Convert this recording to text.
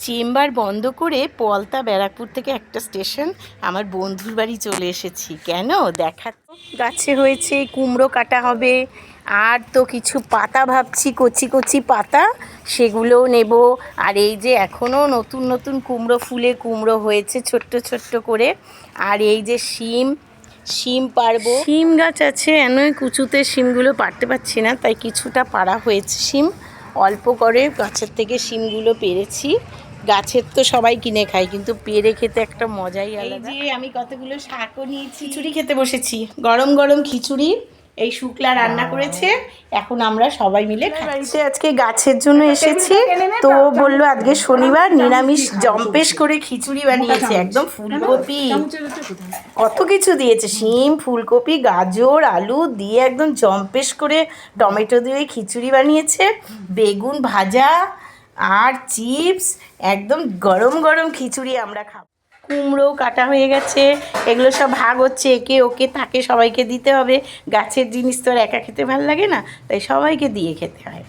Chamber বন্ধ করে পলতা ব্যারাকপুর থেকে একটা স্টেশন আমার বন্ধুর বাড়ি চলে এসেছি। কেন? দেখা গাছে হয়েছে কুমড়ো কাটা হবে আর তো কিছু পাতা ভাবছি কচি কচি পাতা সেগুলোও নেব। আর এই যে এখনও নতুন নতুন কুমড়ো ফুলে কুমড়ো হয়েছে ছোট্ট ছোট্ট করে। আর এই যে শিম শিম পারব শিম গাছ আছে এনই কুচুতে শিমগুলো পারতে পারছি না তাই কিছুটা পারা হয়েছে শিম। অল্প করে গাছের থেকে শিমগুলো পেরেছি। গাছের তো সবাই কিনে খায় কিন্তু পেরে খেতে একটা মজাই আলাদা। এই যে আমি কতগুলো শাকও নিয়েছি। খিচুড়ি খেতে বসেছি। গরম গরম খিচুড়ি এই শুক্লা রান্না করেছে। এখন আমরা সবাই মিলে বাড়িতে আজকে গাছের জন্য এসেছি। তো বলল আজকে শনিবার নিরামিষ জম্পেশ করে খিচুড়ি বানিয়েছে একদম ফুলকপি। কত কিছু দিয়েছে শিম ফুলকপি গাজর আলু দিয়ে একদম জম্পেশ করে টমেটো দিয়ে খিচুড়ি বানিয়েছে বেগুন ভাজা আর চিপস, একদম গরম গরম খিচুড়ি আমরা খাব। কুমড়ো কাটা হয়ে গেছে, এগুলো সব ভাগ হচ্ছে, একে ওকে তাকে সবাইকে দিতে হবে। গাছের জিনিস তো আর একা খেতে ভালো লাগে না, তাই সবাইকে দিয়ে খেতে হয়।